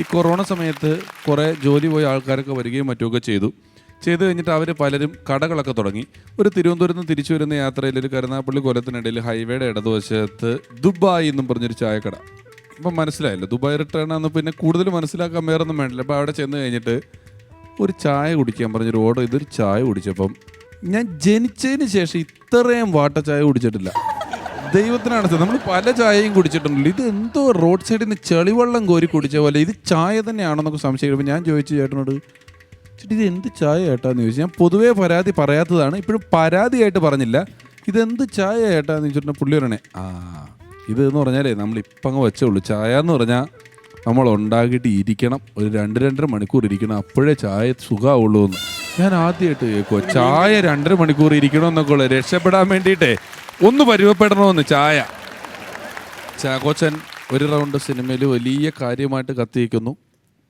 ഈ കൊറോണ സമയത്ത് കുറേ ജോലി പോയ ആൾക്കാരൊക്കെ വരികയും മറ്റുമൊക്കെ ചെയ്തു. ചെയ്ത് കഴിഞ്ഞിട്ട് അവർ പലരും കടകളൊക്കെ തുടങ്ങി. ഒരു തിരുവനന്തപുരത്ത് നിന്ന് തിരിച്ചു വരുന്ന യാത്രയിൽ ഒരു കരുനാപ്പള്ളി കൊല്ലത്തിനിടയിൽ ഹൈവേയുടെ ഇടതുവശത്ത് ദുബായ് എന്നും പറഞ്ഞൊരു ചായക്കട. അപ്പം മനസ്സിലായില്ല. ദുബായ് റിട്ടേൺ ആണെന്ന് പിന്നെ കൂടുതൽ മനസ്സിലാക്കാൻ വേറൊന്നും വേണ്ടില്ല. അപ്പോൾ അവിടെ ചെന്ന് കഴിഞ്ഞിട്ട് ഒരു ചായ കുടിക്കാൻ പറഞ്ഞൊരു ഓർഡർ ഇതൊരു ചായ കുടിച്ചപ്പം ഞാൻ ജനിച്ചതിന് ശേഷം ഇത്രയും വാട്ട ചായ കുടിച്ചിട്ടില്ല. ദൈവത്തിനാണ് നമ്മൾ പല ചായയും കുടിച്ചിട്ടുണ്ടല്ലോ. ഇത് എന്തോ റോഡ് സൈഡിൽ നിന്ന് ചെളിവെള്ളം കോരി കുടിച്ച പോലെ. ഇത് ചായ തന്നെയാണെന്നൊക്കെ സംശയിക്കുമ്പോൾ ഞാൻ ചോദിച്ചു ചേട്ടനോട് ചേട്ടി ഇത് എന്ത് ചായ ഏട്ടാന്ന് ചോദിച്ചു. ഞാൻ പൊതുവേ പരാതി പറയാത്തതാണ്. ഇപ്പോഴും പരാതിയായിട്ട് പറഞ്ഞില്ല. ഇതെന്ത് ചായ ഏട്ടാന്ന് ചോദിച്ചിട്ട് പുള്ളി പറയണേ ആ ഇതെന്ന് പറഞ്ഞാലേ നമ്മൾ ഇപ്പം അങ്ങ് വെച്ചേ ഉള്ളൂ. ചായ എന്ന് പറഞ്ഞാൽ നമ്മൾ ഉണ്ടാക്കിയിട്ട് ഇരിക്കണം. ഒരു രണ്ട് രണ്ടര മണിക്കൂർ ഇരിക്കണം. അപ്പോഴേ ചായ സുഖമാവുള്ളൂ എന്ന് ഞാൻ ആദ്യമായിട്ട് കേൾക്കുമോ ചായ രണ്ടര മണിക്കൂർ ഇരിക്കണമെന്നൊക്കെ ഉള്ളു രക്ഷപ്പെടാൻ വേണ്ടിയിട്ടേ ഒന്ന് പരിവപ്പെടണമെന്ന് ചായ. ചാക്കോച്ചൻ ഒരു റൗണ്ട് സിനിമയിൽ വലിയ കാര്യമായിട്ട് കത്തിയിരിക്കുന്നു.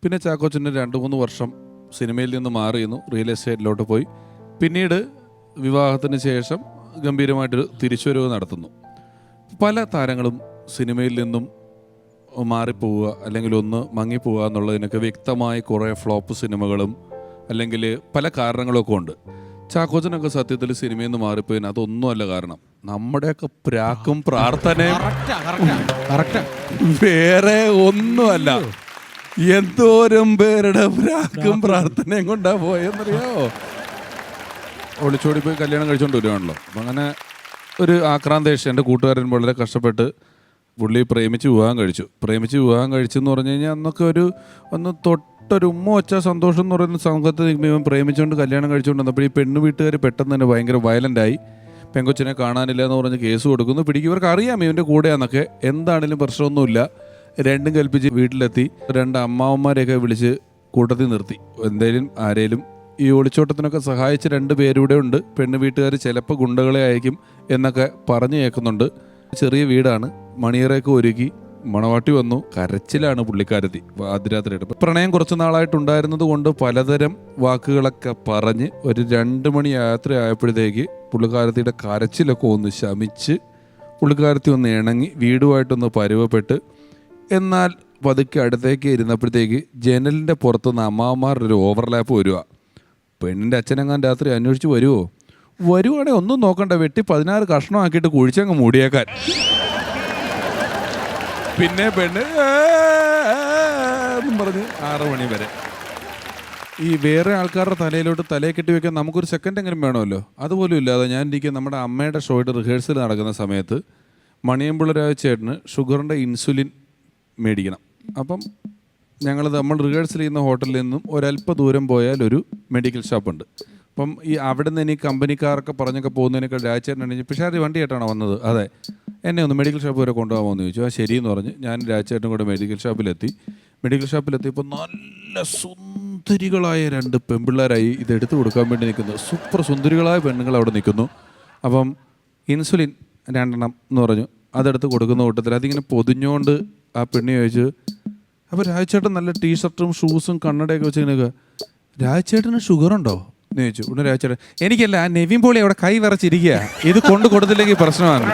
പിന്നെ ചാക്കോച്ചന് രണ്ട് മൂന്ന് വർഷം സിനിമയിൽ നിന്ന് മാറിയിരുന്നു റിയൽ എസ്റ്റേറ്റിലോട്ട് പോയി. പിന്നീട് വിവാഹത്തിന് ശേഷം ഗംഭീരമായിട്ടൊരു തിരിച്ചുവരവ് നടത്തുന്നു. പല താരങ്ങളും സിനിമയിൽ നിന്നും മാറിപ്പോവുക അല്ലെങ്കിൽ ഒന്ന് മങ്ങിപ്പോവുക എന്നുള്ളതിനൊക്കെ വ്യക്തമായി കുറേ ഫ്ലോപ്പ് സിനിമകളും അല്ലെങ്കിൽ പല കാരണങ്ങളൊക്കെ ഉണ്ട്. ചാക്കോച്ചനൊക്കെ സത്യത്തിൽ സിനിമയിൽ നിന്ന് മാറിപ്പോയതിന് അതൊന്നുമല്ല കാരണം. നമ്മുടെയൊക്കെ പ്രാക്കും പ്രാർത്ഥനയും വേറെ ഒന്നുമല്ല. എന്തോരം പേരുടെ പ്രാക്കും പ്രാർത്ഥനയും കൊണ്ടാ പോയെന്നറിയോ? ഒളിച്ചോടി പോയി കല്യാണം കഴിച്ചുകൊണ്ട് വരുവാണല്ലോ. അപ്പം അങ്ങനെ ഒരു ആക്രാന്തേഷ് എന്റെ കൂട്ടുകാരൻ വളരെ കഷ്ടപ്പെട്ട് പുള്ളി പ്രേമിച്ച് വിവാഹം കഴിച്ചു. പ്രേമിച്ച് വിവാഹം കഴിച്ചെന്ന് പറഞ്ഞു കഴിഞ്ഞാൽ അന്നൊക്കെ ഒരു ഒന്ന് തൊട്ടൊരു ഉമ്മ വെച്ച സന്തോഷം എന്ന് പറയുന്ന സംഘത്തിൽ നിൽക്കുമ്പോൾ ഇവൻ പ്രേമിച്ചുകൊണ്ട് കല്യാണം കഴിച്ചുകൊണ്ട് വന്നപ്പോൾ ഈ പെണ്ണ് വീട്ടുകാർ പെട്ടെന്ന് തന്നെ ഭയങ്കര വയലന്റായി പെങ്കൊച്ചിനെ കാണാനില്ല എന്ന് പറഞ്ഞ് കേസ് കൊടുക്കുന്നു. പിടിക്കും അറിയാം ഇവന്റെ കൂടെയാണെന്നൊക്കെ എന്താണെങ്കിലും പ്രശ്നമൊന്നുമില്ല. രണ്ടും കൽപ്പിച്ച് വീട്ടിലെത്തി. രണ്ട് അമ്മാവന്മാരെയൊക്കെ വിളിച്ച് കൂട്ടത്തിൽ നിർത്തി. എന്തേലും ആരേലും ഈ ഒളിച്ചോട്ടത്തിനൊക്കെ സഹായിച്ച രണ്ട് പേരൂടെ ഉണ്ട്. പെണ്ണ് വീട്ടുകാർ ചിലപ്പോൾ ഗുണ്ടകളെ അയക്കും എന്നൊക്കെ പറഞ്ഞു കേൾക്കുന്നുണ്ട്. ചെറിയ വീടാണ്. മണിയറയൊക്കെ ഒരുക്കി. മണവാട്ടി വന്നു. കരച്ചിലാണ് പുള്ളിക്കാരത്തി. അതിരാത്രിയുടെ പ്രണയം കുറച്ച് നാളായിട്ടുണ്ടായിരുന്നത് കൊണ്ട് പലതരം വാക്കുകളൊക്കെ പറഞ്ഞ് ഒരു രണ്ട് മണി യാത്ര ആയപ്പോഴത്തേക്ക് പുള്ളിക്കാരത്തിയുടെ കരച്ചിലൊക്കെ ഒന്ന് ശമിച്ച് പുള്ളിക്കാരത്തി ഒന്ന് ഇണങ്ങി വീടുമായിട്ടൊന്ന് പരുവപ്പെട്ട് എന്നാൽ പതുക്കെ അടുത്തേക്ക് ഇരുന്നപ്പോഴത്തേക്ക് ജനലിന്റെ പുറത്തുനിന്ന് അമ്മാവന്മാരുടെ ഒരു ഓവർലാപ്പ് വരിക പെണ്ണിന്റെ അച്ഛനെങ്ങാൻ രാത്രി അന്വേഷിച്ച് വരുമോ വരുവാണെങ്കിൽ ഒന്നും നോക്കണ്ട. വെട്ടി പതിനാറ് കഷ്ണമാക്കിയിട്ട് കുഴിച്ചങ്ങ് മൂടിയേക്കാൻ. പിന്നെ പെണ്ണ്. "ഏ, ഏ, എന്നും പറഞ്ഞ് ആറ് മണി വരെ. ഈ വേറെ ആൾക്കാരുടെ തലയിലോട്ട് തലയെ കെട്ടി വെക്കാൻ നമുക്കൊരു സെക്കൻഡ് എങ്കിലും വേണമല്ലോ. അതുപോലും ഇല്ലാതെ ഞാൻ ഇരിക്കുക നമ്മുടെ അമ്മയുടെ ഷോയുടെ റിഹേഴ്സൽ നടക്കുന്ന സമയത്ത് മണിയമ്പിള്ളരായ ചേട്ടന് ഷുഗറിന്റെ ഇൻസുലിൻ മേടിക്കണം. അപ്പം ഞങ്ങൾ നമ്മൾ റിഹേഴ്സൽ ചെയ്യുന്ന ഹോട്ടലിൽ നിന്നും ഒരല്പ ദൂരം പോയാൽ ഒരു മെഡിക്കൽ ഷോപ്പുണ്ട് അപ്പം ഈ അവിടെ നിന്ന് ഇനി കമ്പനിക്കാരൊക്കെ പറഞ്ഞൊക്കെ പോകുന്നതിനേക്കാൾ രാജചേട്ടൻ എണീച്ച് പിഷാരി വണ്ടിയായിട്ടാണോ വന്നത്? അതെ. എന്നെ ഒന്ന് മെഡിക്കൽ ഷോപ്പ് വരെ കൊണ്ടുപോകാമോ എന്ന് ചോദിച്ചു. ആ ശരിയെന്ന് പറഞ്ഞ് ഞാൻ രാജചേട്ടനും കൂടെ മെഡിക്കൽ ഷോപ്പിലെത്തി മെഡിക്കൽ ഷോപ്പിലെത്തിയപ്പോൾ നല്ല സുന്ദരികളായ രണ്ട് പെൺപിള്ളേരായി ഇതെടുത്ത് കൊടുക്കാൻ വേണ്ടി നിൽക്കുന്നു. സൂപ്പർ സുന്ദരികളായ പെണ്ണുങ്ങൾ അവിടെ നിൽക്കുന്നു. അപ്പം ഇൻസുലിൻ രണ്ടെണ്ണം എന്ന് പറഞ്ഞു. അതെടുത്ത് കൊടുക്കുന്ന കൂട്ടത്തിൽ അതിങ്ങനെ പൊതിഞ്ഞുകൊണ്ട് ആ പെണ്ണി ചോദിച്ചു അപ്പോൾ രാജചേട്ടൻ നല്ല ടീഷർട്ടും ഷൂസും കണ്ണടയൊക്കെ വെച്ചിങ്ങനെ രാജചേട്ടന് ഷുഗർ ഉണ്ടോ? എന്ന് എനിക്കല്ല ആ നെവിൻ പോളി അവിടെ കൈ വിറച്ചിരിക്കുക ഇത് കൊണ്ടു കൊടുത്തില്ലെങ്കിൽ പ്രശ്നമാണ്.